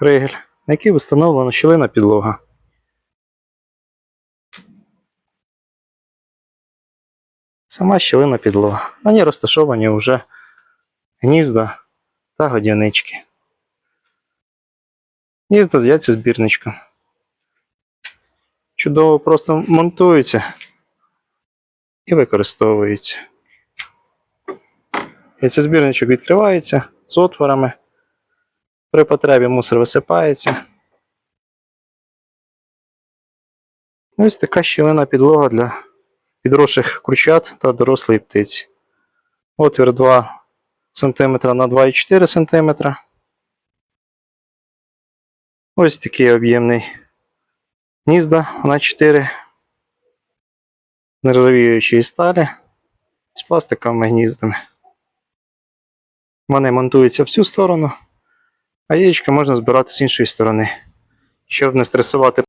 ригель, на який встановлена щілина підлога. Сама щілина підлога. На ній розташовані вже гнізда та годівнички. Гнізда з яйцезбірничком. Чудово просто монтуються і використовуються. Яйцезбірничок відкривається з отворами. При потребі мусор висипається. Ось така щілина підлога для підросших курчат та дорослої птиці. Отвір 2 см на 2,4 см. Ось такий об'ємний гнізда на 4 нержавіючої сталі з пластиковими гніздами. Вони монтуються в цю сторону, а яєчка можна збирати з іншої сторони, щоб не стресувати